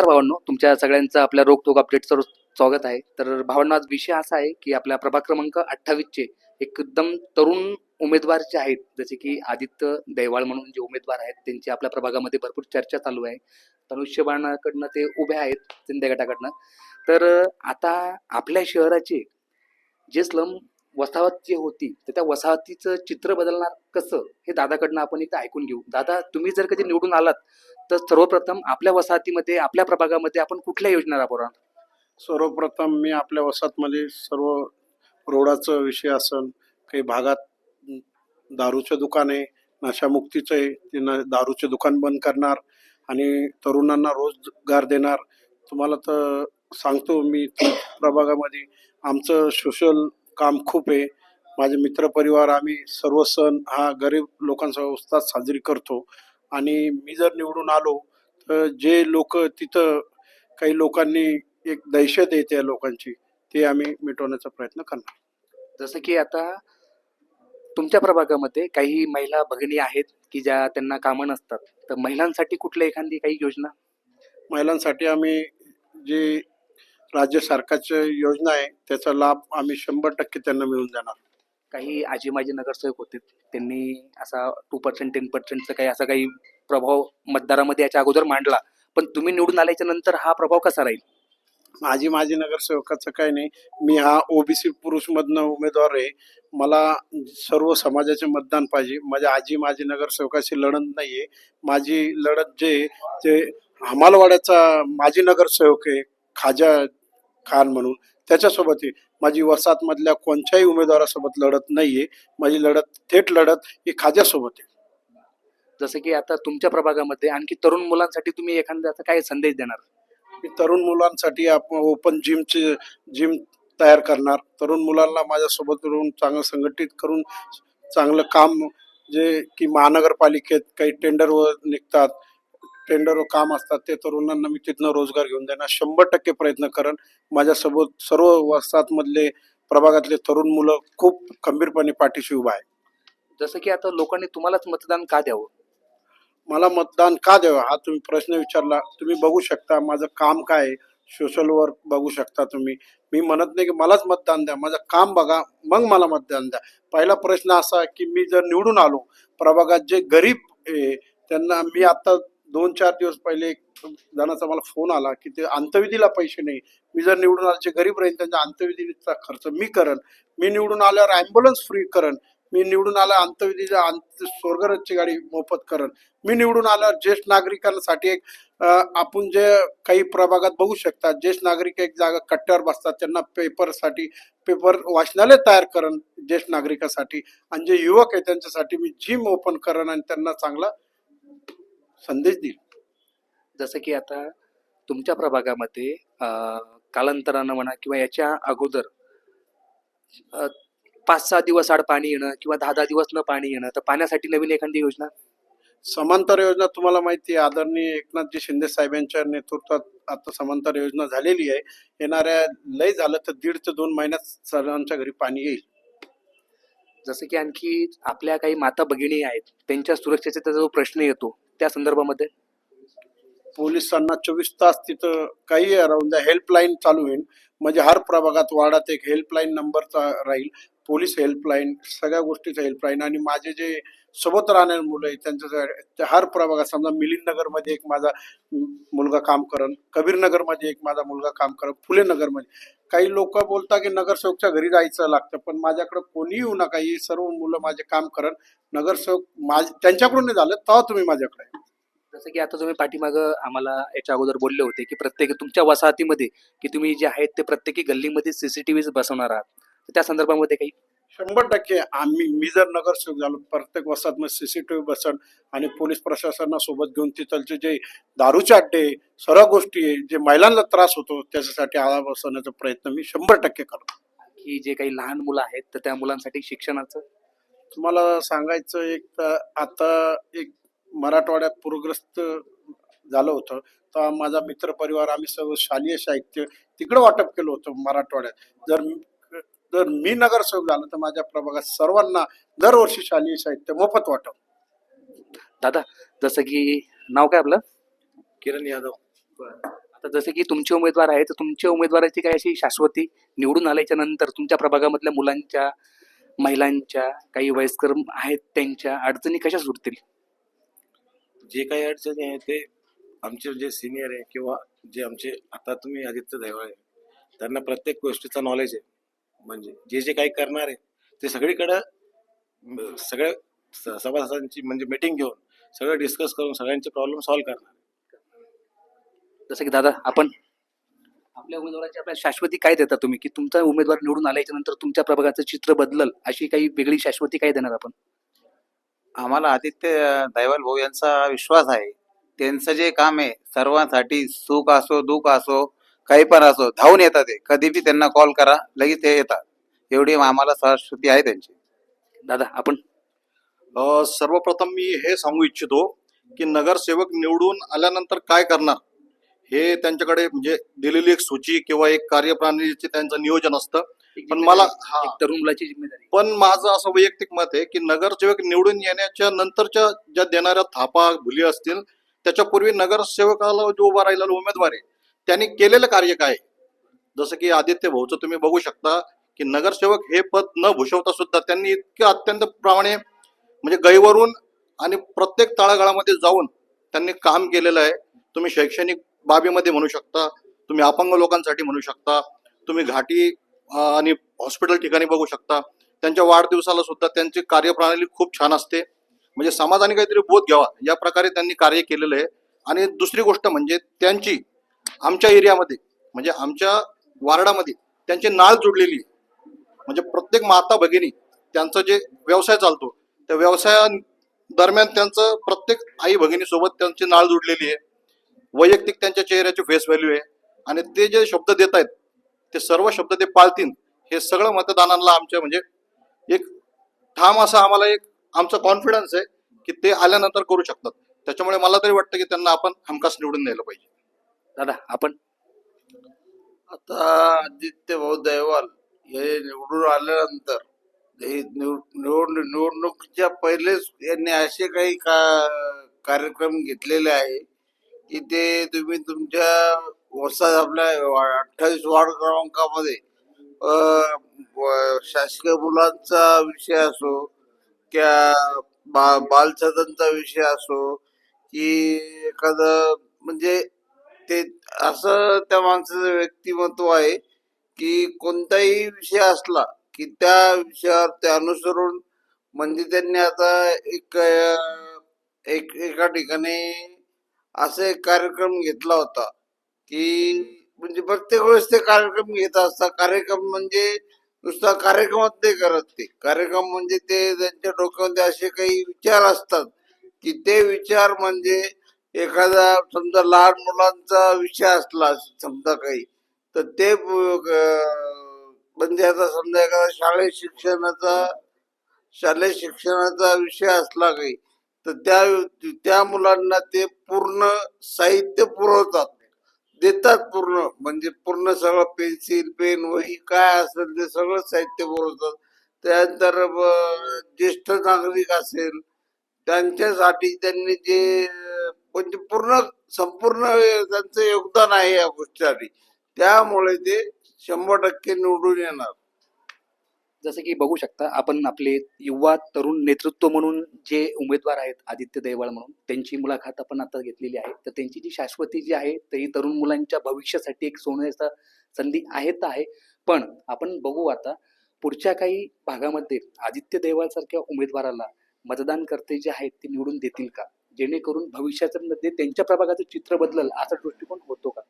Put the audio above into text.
तर भावांनो तुमच्या सगळ्यांचं आपल्या रोखोक अपडेटचं स्वागत आहे. तर भावांना आज विषय असा आहे की आपल्या प्रभाग क्रमांक अठ्ठावीसचे एकदम तरुण उमेदवार जे आहेत जसे की आदित्य दैवाळ म्हणून जे उमेदवार आहेत त्यांची आपल्या प्रभागामध्ये भरपूर चर्चा चालू आहे. धनुष्यबाणाकडनं ते उभे आहेत शिंदे गटाकडनं. तर आता आपल्या शहराचे जे स्लम वसाहत जी होती तर त्या वसाहतीचं चित्र बदलणार कसं हे दादाकडनं आपण एकदा ऐकून घेऊ. दादा तुम्ही जर कधी निवडून आलात तर सर्वप्रथम आपल्या वसाहतीमध्ये आपल्या प्रभागामध्ये आपण कुठल्या योजना राबवणार? सर्वप्रथम मी आपल्या वसाहतमध्ये सर्व रोडाचं विषय असन काही भागात दारूचं दुकान आहे नशामुक्तीचं आहे ते न दारूचे दुकान बंद करणार आणि तरुणांना रोजगार देणार. तुम्हाला तर सांगतो मी प्रभागामध्ये आमचं सोशल काम खूप आहे. माझे मित्रपरिवार आम्ही सर्व सण हा गरीब लोकांचा साजरी करतो. आणि मी जर निवडून आलो तर जे लोक तिथं काही लोकांनी एक दहशत आहे त्या लोकांची ते आम्ही मिटवण्याचा प्रयत्न करणार. जसं की आता तुमच्या प्रभागामध्ये काही महिला भगिनी आहेत की ज्या त्यांना कामं नसतात तर महिलांसाठी कुठल्या एखादी काही योजना? महिलांसाठी आम्ही जे राज्य सरकारच्या योजना आहे त्याचा लाभ आम्ही शंभर टक्के त्यांना मिळून देणार काही आजी माजी नगरसेवक होते त्यांनी असा टू पर्सेंट टेन पर्सेंटचा काही असा काही प्रभाव मतदारामध्ये याच्या अगोदर मांडला. पण तुम्ही निवडून आल्याच्यानंतर हा प्रभाव कसा राहील? माझी माझी नगरसेवकाचं काही नाही मी हा ओबीसी पुरुषमधनं उमेदवार आहे. मला सर्व समाजाचे मतदान पाहिजे. माझ्या आजी माझी नगरसेवकाची लढत नाही आहे माझी लढत जे ते हमालवाड्याचा माजी नगरसेवक आहे खाजा खान म्हणून. त्याच्यासोबत माझी वसाहतमधल्या कोणत्याही उमेदवारासोबत लढत नाही आहे माझी लढत थेट लढत ही खाज्यासोबत आहे. जसं की आता तुमच्या प्रभागामध्ये आणखी तरुण मुलांसाठी तुम्ही एखाद्याचा काय संदेश देणार? मी तरुण मुलांसाठी आपण ओपन जिमचे जिम तयार करणार. तरुण मुलांना माझ्यासोबत राहून चांगलं संघटित करून चांगलं काम जे की महानगरपालिकेत काही टेंडरवर निघतात. टेंडरवर काम असतात ते तरुणांना मी तिथनं रोजगार घेऊन देणार. शंभर टक्के प्रयत्न करेन. माझ्यासोबत सर्व वसाहतमधले प्रभागातले तरुण मुलं खूप खंबीरपणे पाठीशी उभा आहे. जसं की आता लोकांनी तुम्हालाच मतदान का द्यावं? मला मतदान का द्यावं? हा तुम्ही प्रश्न विचारला. तुम्ही बघू शकता माझं काम काय आहे. सोशल वर्क बघू शकता तुम्ही. मी म्हणत नाही की मलाच मतदान द्या. माझं काम बघा. मग मला मतदान द्या. पहिला प्रश्न असा की मी जर निवडून आलो प्रभागात जे गरीब त्यांना मी आता दोन चार दिवस पहिले एक जणाचा मला फोन आला की ते अंतविधीला पैसे नाही. मी जर निवडून आल्याचे जे गरीब राहील त्यांच्या अंतविधीचा खर्च मी करन. मी निवडून आल्यावर ॲम्ब्युलन्स फ्री करन. मी निवडून आल्या अंतविधीच्या अंत स्वर्गरथची गाडी मोफत करन. मी निवडून आल्यावर ज्येष्ठ नागरिकांसाठी एक आपण जे काही प्रभागात बघू शकता ज्येष्ठ नागरिक एक जागा कट्ट्यावर बसतात त्यांना पेपरसाठी पेपर वाचनालय तयार करण ज्येष्ठ नागरिकासाठी. आणि जे युवक आहे त्यांच्यासाठी मी जिम ओपन करण आणि त्यांना चांगला संदेश देईल. जसं की आता तुमच्या प्रभागामध्ये कालांतरानं म्हणा किंवा याच्या अगोदर पाच सहा दिवस आड पाणी येणं किंवा दहा दहा दिवस न पाणी येणं तर पाण्यासाठी नवीन एखादी योजना? समांतर योजना तुम्हाला माहिती आहे. आदरणीय एकनाथजी शिंदे साहेबांच्या नेतृत्वात आता समांतर योजना झालेली आहे. येणाऱ्या लय झालं तर दीड ते दोन महिन्यात सर्वांच्या घरी पाणी येईल. जसं की आणखी आपल्या काही माता भगिनी आहेत त्यांच्या सुरक्षेचा त्याचा जो प्रश्न येतो त्या संदर्भामध्ये पोलिसांना चोवीस तास तिथं काही राहून द्या हेल्पलाईन चालू होईल. म्हणजे हर प्रभागात वार्डात एक हेल्पलाईन नंबरचा राहील. पोलीस हेल्पलाईन सगळ्या गोष्टीचा हेल्पलाईन आणि माझे जे सोबत राहणारे मुलं आहेत त्यांच्या त्या हर प्रभागात समजा मिलिंद नगरमध्ये एक माझा मुलगा काम करन कबीरनगरमध्ये एक माझा मुलगा काम करन फुले नगरमध्ये. काही लोक बोलतात की नगरसेवकच्या घरी जायचं लागतं पण माझ्याकडे कोणी येऊ नका. ही सर्व मुलं माझे काम करन. नगरसेवक माझ त्यांच्याकडून नाही झालं तेव्हा तुम्ही माझ्याकडे जसं की आता तुम्ही पाठीमागं आम्हाला याच्या अगोदर बोलले होते की प्रत्येक तुमच्या वसाहतीमध्ये की तुम्ही जे आहेत ते प्रत्येकी गल्लीमध्ये सीसीटीव्ही बसवणार आहात. तर त्या संदर्भामध्ये काही शंभर टक्के आम्ही मी जर नगरसेवक झालो प्रत्येक वसाहत सीसीटीव्ही बसन आणि पोलीस प्रशासना सोबत घेऊन तिथलचे जे दारूचे अड्डे सर्व गोष्टी जे महिलांना त्रास होतो त्याच्यासाठी आळा बसवण्याचा प्रयत्न मी शंभर टक्के करतो. की जे काही लहान मुलं आहेत तर त्या मुलांसाठी शिक्षणाचं? तुम्हाला सांगायचं एक तर आता एक मराठवाड्यात पूरग्रस्त झालं होतं. तर माझा मित्र परिवार आम्ही सर्व शालेय साहित्य तिकडं वाटप केलं होतं मराठवाड्यात. जर जर मी नगरसेवक झालो तर माझ्या प्रभागात सर्वांना दरवर्षी शालेय साहित्य मोफत वाटप. दादा जसं की नाव काय आपलं? किरण यादव. आता जसे की तुमचे उमेदवार आहेत तर तुमच्या उमेदवाराची काही अशी शाश्वती निवडून आल्याच्यानंतर तुमच्या प्रभागामधल्या मुलांच्या महिलांच्या काही वयस्कर आहेत त्यांच्या अडचणी कशा सुटतील? जे काही अडचणी आहे ते आमचे जे सिनियर आहे किंवा जे आमचे आता तुम्ही आदित्य दैवळ आहे त्यांना प्रत्येक गोष्टीचं नॉलेज आहे. म्हणजे जे जे काही करणार आहे ते सगळीकडं म, सगळ्या स- सभासदांची म्हणजे मीटिंग घेऊन सगळं डिस्कस करून सगळ्यांचे प्रॉब्लेम सॉल्व्ह करणार जसं की दादा आपण आपल्या उमेदवाराची आपल्या शाश्वती काय देता तुम्ही? की तुमचा उमेदवार निवडून आल्याच्यानंतर तुमच्या प्रभागाचं चित्र बदलल अशी काही वेगळी शाश्वती काय देणार आपण? आम्हाला आदित्य दैवाल भाऊ यांचा विश्वास आहे. त्यांचं जे काम आहे सर्वांसाठी सुख असो दुःख असो काही पण असो धावून येतात ते. कधी बी त्यांना कॉल करा लगेच ते येतात. एवढी आम्हाला सरस्वती आहे त्यांची. दादा आपण? अ, सर्वप्रथम मी हे सांगू इच्छितो की नगरसेवक निवडून आल्यानंतर काय करणार? हे त्यांच्याकडे म्हणजे दिलेली एक सूची किंवा एक कार्यप्रणालीचे त्यांचं नियोजन असतं. पण मला हा. मुलाची जिम्मेदारी. पण माझं असं वैयक्तिक मत आहे की नगरसेवक निवडून येण्याच्या नंतरच्या ज्या देणाऱ्या थापा भुली असतील त्याच्यापूर्वी नगरसेवकाला जो उभा राहिलेला उमेदवार आहे त्यांनी केलेलं कार्य काय? जसं की आदित्य भाऊचं तुम्ही बघू शकता की नगरसेवक हे पद न भूषवता सुद्धा त्यांनी इतके अत्यंत प्रमाणे म्हणजे गैवरून आणि प्रत्येक तळागाळामध्ये जाऊन त्यांनी काम केलेलं आहे. तुम्ही शैक्षणिक बाबीमध्ये म्हणू शकता तुम्ही अपंग लोकांसाठी म्हणू शकता तुम्ही घाटी आणि हॉस्पिटल ठिकाणी बघू शकता. त्यांच्या वाढदिवसाला सुद्धा त्यांची कार्यप्रणाली खूप छान असते. म्हणजे समाजाने काहीतरी बोध घ्यावा या प्रकारे त्यांनी कार्य केलेलं आहे. आणि दुसरी गोष्ट म्हणजे त्यांची आमच्या एरियामध्ये म्हणजे आमच्या वार्डामध्ये त्यांची नाळ जुडलेली आहे. म्हणजे प्रत्येक माता भगिनी त्यांचं जे व्यवसाय चालतो त्या व्यवसाया दरम्यान त्यांचं प्रत्येक आई भगिनीसोबत त्यांची नाळ जुडलेली आहे. वैयक्तिक त्यांच्या चेहऱ्याची फेस व्हॅल्यू आहे. आणि ते जे शब्द देत आहेत ते सर्व शब्द ते पाळतील हे सगळं मतदानाला आमच्या म्हणजे एक ठाम असा आम्हाला एक आमचा कॉन्फिडन्स आहे की ते आल्यानंतर करू शकतात. त्याच्यामुळे मला तरी वाटतं की त्यांना आपण हमखास निवडून द्यायला पाहिजे. दादा आपण? आता आदित्य भाऊ दैवाल हे निवडून आल्यानंतर हे निवड निवड निवडणुकीच्या पहिलेच यांनी असे काही का कार्यक्रम घेतलेले आहे की ते तुम्ही तुमच्या वसाहत आपल्या अठ्ठावीस वार्ड क्रमांकामध्ये. शासकीय मुलांचा विषय असो किंवा बा बालसदनचा विषय असो की एखादं म्हणजे ते असं त्या माणसाचं व्यक्तिमत्व आहे की कोणताही विषय असला की त्या विषयावर ते अनुसरून म्हणजे त्यांनी आता एक एक एका ठिकाणी असं एक कार्यक्रम घेतला होता. की म्हणजे प्रत्येक वेळेस ते कार्यक्रम घेत असतात. कार्यक्रम म्हणजे नुसता कार्यक्रमात नाही करत ते. कार्यक्रम म्हणजे ते त्यांच्या डोक्यामध्ये असे काही विचार असतात की ते विचार म्हणजे एखादा समजा लहान मुलांचा विषय असला समजा काही तर ते म्हणजे आता समजा एखादा शालेय शिक्षणाचा शालेय शिक्षणाचा विषय असला काही तर त्या त्या मुलांना ते पूर्ण साहित्य पुरवतात. देतात पूर्ण म्हणजे पूर्ण सगळं पेन्सिल पेन वही काय असेल ते सगळं साहित्य पुरवतात. त्यानंतर ज्येष्ठ नागरिक असेल त्यांच्यासाठी त्यांनी जे म्हणजे पूर्ण संपूर्ण त्यांचं योगदान आहे या गोष्टीसाठी. त्यामुळे ते शंभर टक्के निवडून येणार. जसं की बघू शकता आपण आपले युवा तरुण नेतृत्व म्हणून जे उमेदवार आहेत आदित्य दैवाळ म्हणून त्यांची मुलाखत आपण आता घेतलेली आहे. तर त्यांची जी शाश्वती जी आहे ती तरुण मुलांच्या भविष्यासाठी एक सोन्याचा संधी आहे तर आहे. पण आपण बघू आता पुढच्या काही भागामध्ये आदित्य दैवाळ सारख्या उमेदवाराला मतदान करते जे आहेत ते निवडून देतील का? जेणेकरून भविष्याच्या मध्ये म्हणजे त्यांच्या प्रभागाचं चित्र बदलल असा दृष्टिकोन होतो का?